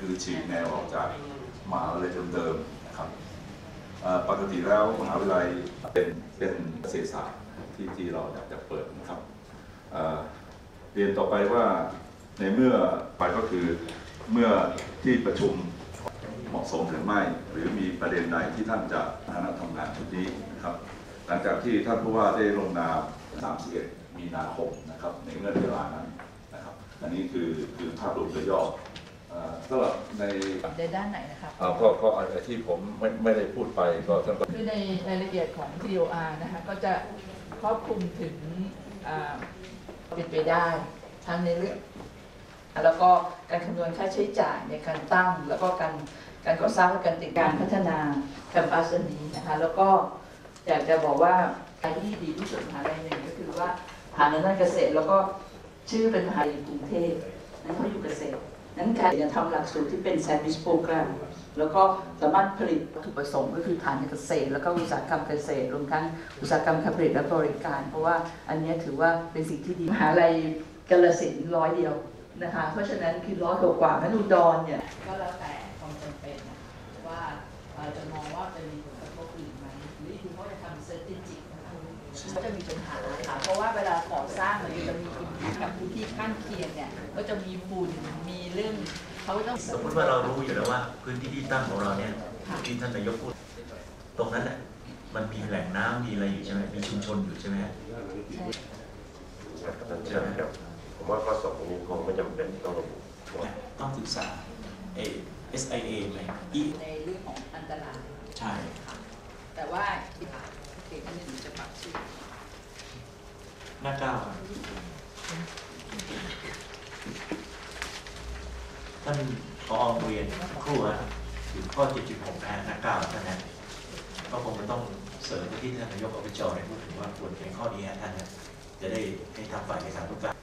คือฉีกแนวออกจากมหาวิทยาลัยเดิมๆนะครับปกติแล้วมหาวิทยาลัยเป็นเป็นเกษตรศาสตร์ที่ที่เราอยากจะเปิดนะครับเรียนต่อไปว่าในเมื่อไปก็คือเมื่อที่ประชุมเหมาะสมหรือไม่ หรือมีประเด็นใดที่ท่านจะคณะทำงานชุดนี้นะครับ หลังจากที่ท่านผู้ว่าได้ลงนาม 31 มีนาคมนะครับในเงื่อนเวลานั้นนะครับ อันนี้คือคือภาพรวมโดยย่อ สำหรับในในด้านไหนนะครับอ่าก็ก็อะไรที่ผมไม่ไม่ได้พูดไปก็ท่านก็คือในรายละเอียดของ TOR นะคะก็จะครอบคลุมถึงอ่าเป็นไปได้ทั้งในเรื่องแล้วก็การคำนวณค่าใช้จ่ายในการตั้ง แล้วก็การการก่อสร้างและการติดการพัฒนาแคมปัสอันนี้นะคะแล้วก็อยากจะบอกว่าอันที่ดีที่สุดมหาลัยหนึ่งก็คือว่าผ่านในด้านเกษตร แล้วก็ชื่อเป็นมหาลัยกรุงเทพนั้นเขาอยู่เกษตร นั้นการจะทำหลักสูตรที่เป็นแซนด์วิชโปรแกรมแล้วก็สามารถผลิตวัตถุประสงค์ก็คือฐานเกษตร แล้วก็อุตสาหกรรมเกษตรรวมทั้งอุตสาหกรรมการผลิตและบริการ เพราะว่าอันนี้ถือว่าเป็นสิ่งที่ดีมหาลัยกาลสินร้อยเดียวนะคะเพราะฉะนั้นคือร้อยกว่าๆนั้นอุดรเนี่ยก็แล้วแต่ความจำเป็นว่าจะมองว่าจะมีผลกระทบอื่นไหมหรือคือเขาจะทำเซอร์ติจินะคะ ก็จะมีปัญหาค่ะเพราะว่าเวลาก่อสร้างมันจะมีอิมแพคกับพื้นที่ข้างเคียงเนี่ยก็จะมีฝุ่นมีเรื่องเขาต้องสมมติว่าเรารู้อยู่แล้วว่า พื้นที่ที่ตั้งของเราเนี่ยค่ะที่ท่านนายกพูดตรงนั้นน่ะมันมีแหล่งน้ำมีอะไรอยู่ใช่ไหมมีชุมชนอยู่ใช่ไหมฮะใช่ไหมครับผมว่าข้อสองนี้คงไม่จำเป็นต้องระบุว่าต้องศึกษาเอ SIA ไหมอีในเรื่องของอันตรายใช่ ค่ะแต่ว่าเด็กอันนี้หนูจะปรับชื่อ หน้าเก้าท่านพอเรียนครูฮะอยู่ข้อ 7.6นะฮะหน้าเก้าท่านนะก็คงจะต้องเสริมที่ท่านนายกอบจได้พูดถึงว่าควรเป็นข้อนี้ฮะท่านนะจะได้ให้ทำฝ่ายในสารทุกการ